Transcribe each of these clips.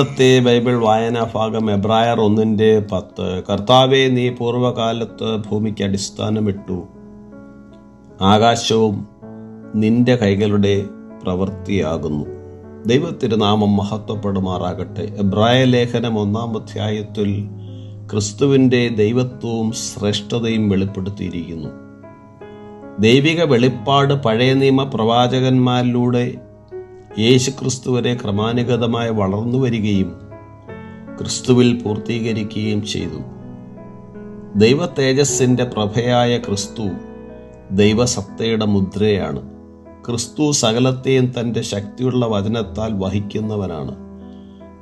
ഇന്നത്തെ ബൈബിൾ വായനാ ഭാഗം എബ്രായർ ഒന്നിന്റെ പത്ത്. കർത്താവെ നീ പൂർവകാലത്ത് ഭൂമിക്ക് അടിസ്ഥാനമിട്ടു. ആകാശവും നിന്റെ കൈകളുടെ പ്രവൃത്തിയാകുന്നു. ദൈവത്തിരുനാമം മഹത്വപ്പെടുമാറാകട്ടെ. എബ്രായ ലേഖനം ഒന്നാം അധ്യായത്തിൽ ക്രിസ്തുവിന്റെ ദൈവത്വവും ശ്രേഷ്ഠതയും വെളിപ്പെടുത്തിയിരിക്കുന്നു. ദൈവിക വെളിപ്പാട് പഴയ നിയമ പ്രവാചകന്മാരിലൂടെ യേശു ക്രിസ്തു വരെ ക്രമാനുഗതമായി വളർന്നു വരികയും ക്രിസ്തുവിൽ പൂർത്തീകരിക്കുകയും ചെയ്തു. ദൈവ തേജസ്സിന്റെ പ്രഭയായ ക്രിസ്തു ദൈവസത്തയുടെ മുദ്രയാണ്. ക്രിസ്തു സകലത്തെയും തന്റെ ശക്തിയുള്ള വചനത്താൽ വഹിക്കുന്നവനാണ്.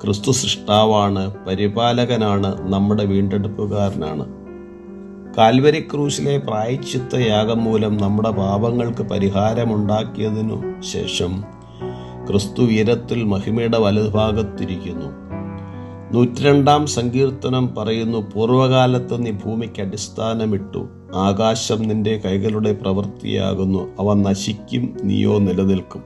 ക്രിസ്തു സൃഷ്ടാവാണ് പരിപാലകനാണ് നമ്മുടെ വീണ്ടെടുപ്പുകാരനാണ്. കാൽവരി ക്രൂശിലെ പ്രായച്ചിത്ത യാഗം മൂലം നമ്മുടെ പാപങ്ങൾക്ക് പരിഹാരമുണ്ടാക്കിയതിനു ശേഷം ക്രിസ്തു ഉയരത്തിൽ മഹിമയുടെ വലതുഭാഗത്തിരിക്കുന്നു. നൂറ്റിരണ്ടാം സങ്കീർത്തനം പറയുന്നു പൂർവകാലത്ത് നീ ഭൂമിക്ക് അടിസ്ഥാനമിട്ടു. ആകാശം നിന്റെ കൈകളുടെ പ്രവൃത്തിയാകുന്നു. അവ നശിക്കും നീയോ നിലനിൽക്കും.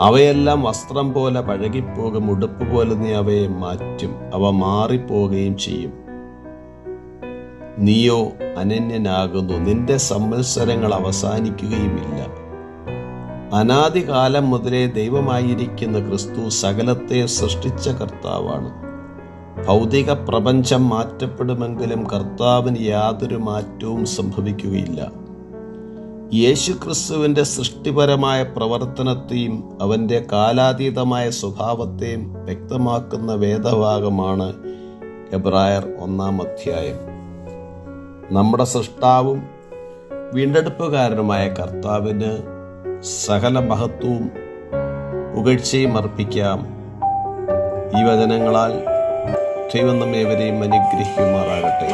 അവയെല്ലാം വസ്ത്രം പോലെ പഴകിപ്പോകും ഉടുപ്പ് പോലെ നീ അവയെ മാറ്റും. അവ മാറിപ്പോകുകയും ചെയ്യും. നീയോ അനന്യനാകുന്നു. നിന്റെ സംവത്സരങ്ങൾ അവസാനിക്കുകയുമില്ല. അനാദികാലം മുതലേ ദൈവമായിരിക്കുന്ന ക്രിസ്തു സകലത്തെ സൃഷ്ടിച്ച കർത്താവാണ്. ഭൗതിക പ്രപഞ്ചം മാറ്റപ്പെടുമെങ്കിലും കർത്താവിന് യാതൊരു മാറ്റവും സംഭവിക്കുകയില്ല. യേശു ക്രിസ്തുവിന്റെ സൃഷ്ടിപരമായ പ്രവർത്തനത്തെയും അവന്റെ കാലാതീതമായ സ്വഭാവത്തെയും വ്യക്തമാക്കുന്ന വേദഭാഗമാണ് എബ്രായർ ഒന്നാം അധ്യായം. നമ്മുടെ സൃഷ്ടാവും വീണ്ടെടുപ്പുകാരനുമായ കർത്താവിന് സകല മഹത്വവും പുകഴ്ചയും അർപ്പിക്കാം. ഈ വചനങ്ങളാൽ ദൈവം നമ്മേവരെയും അനുഗ്രഹിക്കുമാറാകട്ടെ.